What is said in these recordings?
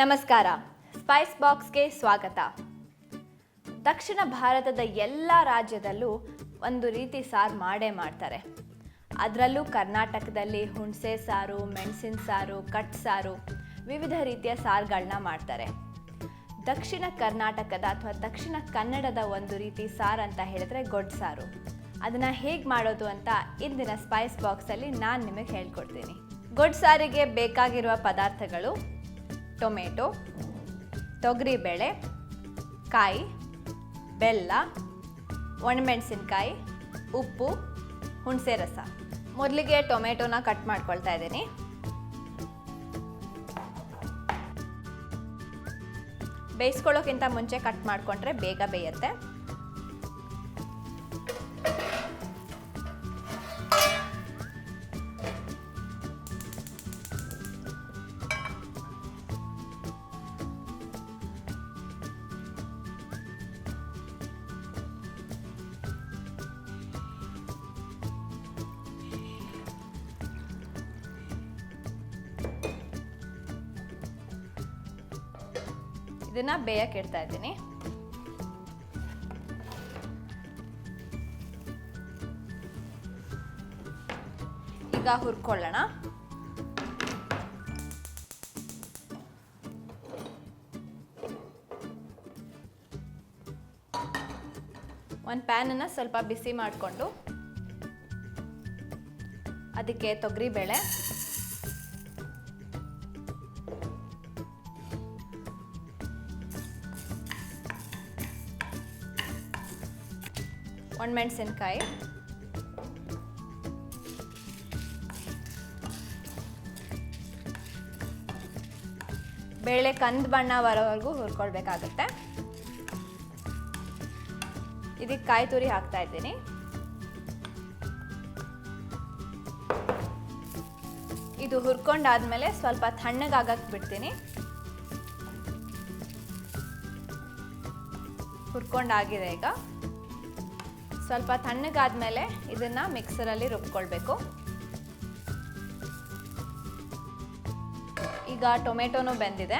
ನಮಸ್ಕಾರ. ಸ್ಪೈಸ್ ಬಾಕ್ಸ್ಗೆ ಸ್ವಾಗತ. ದಕ್ಷಿಣ ಭಾರತದ ಎಲ್ಲ ರಾಜ್ಯದಲ್ಲೂ ಒಂದು ರೀತಿ ಸಾರು ಮಾಡೇ ಮಾಡ್ತಾರೆ. ಅದರಲ್ಲೂ ಕರ್ನಾಟಕದಲ್ಲಿ ಹುಣಸೆ ಸಾರು, ಮೆಣಸಿನ ಸಾರು, ಕಟ್ ಸಾರು, ವಿವಿಧ ರೀತಿಯ ಸಾರುಗಳನ್ನ ಮಾಡ್ತಾರೆ. ದಕ್ಷಿಣ ಕರ್ನಾಟಕದ ಅಥವಾ ದಕ್ಷಿಣ ಕನ್ನಡದ ಒಂದು ರೀತಿ ಸಾರು ಅಂತ ಹೇಳಿದ್ರೆ ಗೊಡ್ ಸಾರು. ಅದನ್ನು ಹೇಗೆ ಮಾಡೋದು ಅಂತ ಇಂದಿನ ಸ್ಪೈಸ್ ಬಾಕ್ಸಲ್ಲಿ ನಾನು ನಿಮಗೆ ಹೇಳ್ಕೊಡ್ತೀನಿ. ಗೊಡ್ ಸಾರಿಗೆ ಬೇಕಾಗಿರುವ ಪದಾರ್ಥಗಳು ಟೊಮೆಟೊ, ತೊಗರಿಬೇಳೆ, ಕಾಯಿ, ಬೆಲ್ಲ, ಒಣಮೆಣಸಿನ್ಕಾಯಿ, ಉಪ್ಪು, ಹುಣಸೆ ರಸ. ಮೊದಲಿಗೆ ಟೊಮೆಟೊನ ಕಟ್ ಮಾಡ್ಕೊಳ್ತಾ ಇದ್ದೀನಿ. ಬೇಯಿಸ್ಕೊಳ್ಳೋಕ್ಕಿಂತ ಮುಂಚೆ ಕಟ್ ಮಾಡಿಕೊಂಡ್ರೆ ಬೇಗ ಬೇಯುತ್ತೆ. ಇದನ್ನ ಬೇಯಕ್ಕೆ ಇಡ್ತಾ ಇದ್ದೀನಿ. ಈಗ ಹುರ್ಕೊಳ್ಳೋಣ. ಒಂದು ಪ್ಯಾನನ್ನು ಸ್ವಲ್ಪ ಬಿಸಿ ಮಾಡಿಕೊಂಡು ಅದಕ್ಕೆ ತೊಗರಿಬೇಳೆ ಒಣಮೆಣಸಿನ್ಕಾಯಿ ಬೇಳೆ ಕಂದು ಬಣ್ಣ ಬರೋವರೆಗೂ ಹುರ್ಕೊಳ್ಬೇಕಾಗುತ್ತೆ. ಇದಕ್ಕೆ ಕಾಯಿ ತುರಿ ಹಾಕ್ತಾ ಇದ್ದೀನಿ. ಇದು ಹುರ್ಕೊಂಡಾದ್ಮೇಲೆ ಸ್ವಲ್ಪ ತಣ್ಣಗಾಗಕ್ಕೆ ಬಿಡ್ತೀನಿ. ಹುರ್ಕೊಂಡಾಗಿದೆ ಈಗ. ಸ್ವಲ್ಪ ತಣ್ಣಗಾದ ಮೇಲೆ ಇದನ್ನ ಮಿಕ್ಸರಲ್ಲಿ ರುಬ್ಕೊಳ್ಬೇಕು. ಈಗ ಟೊಮೆಟೊನು ಬೆಂದಿದೆ.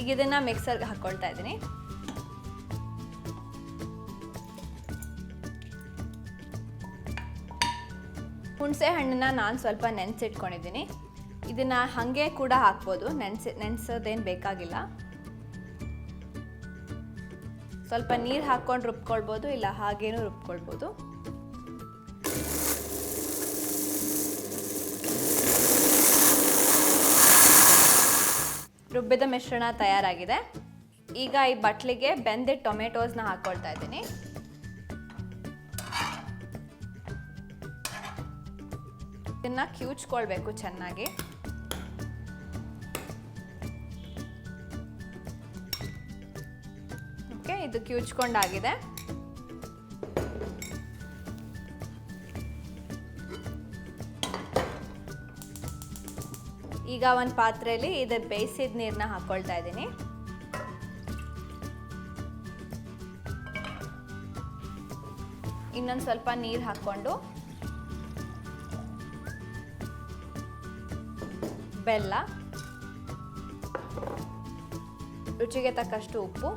ಈಗ ಇದನ್ನ ಮಿಕ್ಸರ್ಗೆ ಹಾಕ್ಕೊಳ್ತಾ ಇದ್ದೀನಿ. ಹುಣಸೆ ಹಣ್ಣನ್ನ ನಾನು ಸ್ವಲ್ಪ ನೆನೆಸಿಟ್ಕೊಂಡಿದ್ದೀನಿ. ಇದನ್ನ ಹಾಗೆ ಕೂಡ ಹಾಕ್ಬೋದು. ನೆನೆಸಿ, ನೆನೆಸೋದೇನು ಬೇಕಾಗಿಲ್ಲ. ಸ್ವಲ್ಪ ನೀರು ಹಾಕ್ಕೊಂಡು ರುಬ್ಕೊಳ್ಬೋದು, ಇಲ್ಲ ಹಾಗೇನೂ ರುಬ್ಕೊಳ್ಬೋದು. ರುಬ್ಬಿದ ಮಿಶ್ರಣ ತಯಾರಾಗಿದೆ. ಈಗ ಈ ಬಟ್ಲಿಗೆ ಬೆಂದಿದ್ದ ಟೊಮೆಟೋಸ್ನ ಹಾಕ್ಕೊಳ್ತಾ ಇದ್ದೀನಿ. ಇದನ್ನು ಕ್ಯೂಚ್ಕೊಳ್ಬೇಕು ಚೆನ್ನಾಗಿ. ಓಕೆ ಇದು ಕ್ಯೂಚ್ಕೊಂಡಾಗಿದೆ ಈಗ ಒಂದು ಪಾತ್ರೆಯಲ್ಲಿ ಇದು ಬೇಯಿಸಿದ ನೀರನ್ನ ಹಾಕ್ಕೊಳ್ತಾ ಇದ್ದೀನಿ. ಇನ್ನೊಂದು ಸ್ವಲ್ಪ ನೀರು ಹಾಕ್ಕೊಂಡು ಬೆಲ್ಲ, ರುಚಿಗೆ ತಕ್ಕಷ್ಟು ಉಪ್ಪು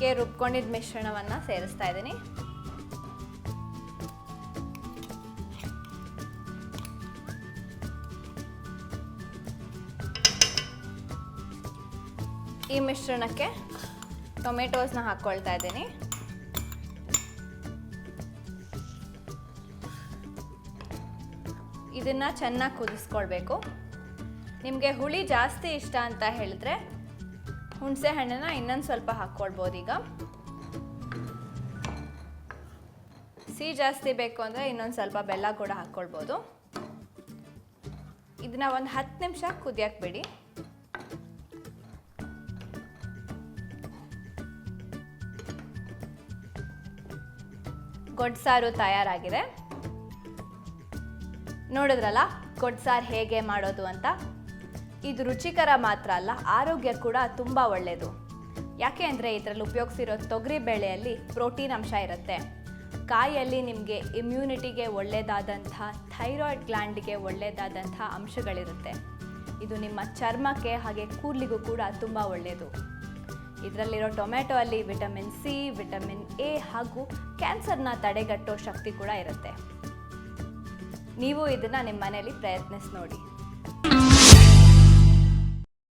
ಇದಕ್ಕೆ ರುಬ್ಕೊಂಡಿದ್ದ ಮಿಶ್ರಣವನ್ನು ಸೇರಿಸ್ತಾ ಇದ್ದೀನಿ. ಈ ಮಿಶ್ರಣಕ್ಕೆ ಟೊಮೆಟೋಸ್ನ ಹಾಕ್ಕೊಳ್ತಾ ಇದ್ದೀನಿ. ಇದನ್ನು ಚೆನ್ನಾಗಿ ಕುದಿಸ್ಕೊಳ್ಬೇಕು. ನಿಮಗೆ ಹುಳಿ ಜಾಸ್ತಿ ಇಷ್ಟ ಅಂತ ಹೇಳಿದ್ರೆ ಹುಣಸೆ ಹಣ್ಣನ್ನ ಇನ್ನೊಂದು ಸ್ವಲ್ಪ ಹಾಕ್ಕೊಳ್ಬೋದು ಈಗ. ಸಿಹಿ ಜಾಸ್ತಿ ಬೇಕು ಅಂದರೆ ಇನ್ನೊಂದು ಸ್ವಲ್ಪ ಬೆಲ್ಲ ಕೂಡ ಹಾಕ್ಕೊಳ್ಬೋದು ಇದನ್ನ ಒಂದು ಹತ್ತು ನಿಮಿಷ ಕುದಿಯಕ್ಕೆ ಬಿಡಿ. ಗೊಡ್ಸಾರು ತಯಾರಾಗಿದೆ. ನೋಡಿದ್ರಲ್ಲ ಗೊಡ್ಸಾರು ಹೇಗೆ ಮಾಡೋದು ಅಂತ? ಇದು ರುಚಿಕರ ಮಾತ್ರ ಅಲ್ಲ, ಆರೋಗ್ಯ ಕೂಡ ತುಂಬ ಒಳ್ಳೆಯದು ಯಾಕೆ ಅಂದರೆ ಇದರಲ್ಲಿ ಉಪಯೋಗಿಸಿರೋ ತೊಗರಿ ಬೇಳೆಯಲ್ಲಿ ಪ್ರೋಟೀನ್ ಅಂಶ ಇರುತ್ತೆ. ಕಾಯಲ್ಲಿ ನಿಮಗೆ ಇಮ್ಯುನಿಟಿಗೆ ಒಳ್ಳೆಯದಾದಂಥ ಥೈರಾಯ್ಡ್ ಗ್ಲ್ಯಾಂಡ್ಗೆ ಒಳ್ಳೆಯದಾದಂಥ ಅಂಶಗಳಿರುತ್ತೆ. ಇದು ನಿಮ್ಮ ಚರ್ಮಕ್ಕೆ ಹಾಗೆ ಕೂದಲಿಗೂ ಕೂಡ ತುಂಬ ಒಳ್ಳೆಯದು ಇದರಲ್ಲಿರೋ ಟೊಮೆಟೊ ಅಲ್ಲಿ ವಿಟಮಿನ್ ಸಿ, ವಿಟಮಿನ್ ಎ ಹಾಗೂ ಕ್ಯಾನ್ಸರ್ನ ತಡೆಗಟ್ಟೋ ಶಕ್ತಿ ಕೂಡ ಇರುತ್ತೆ. ನೀವು ಇದನ್ನು ನಿಮ್ಮ ಮನೆಯಲ್ಲಿ ಪ್ರಯತ್ನಿಸಿ ನೋಡಿ.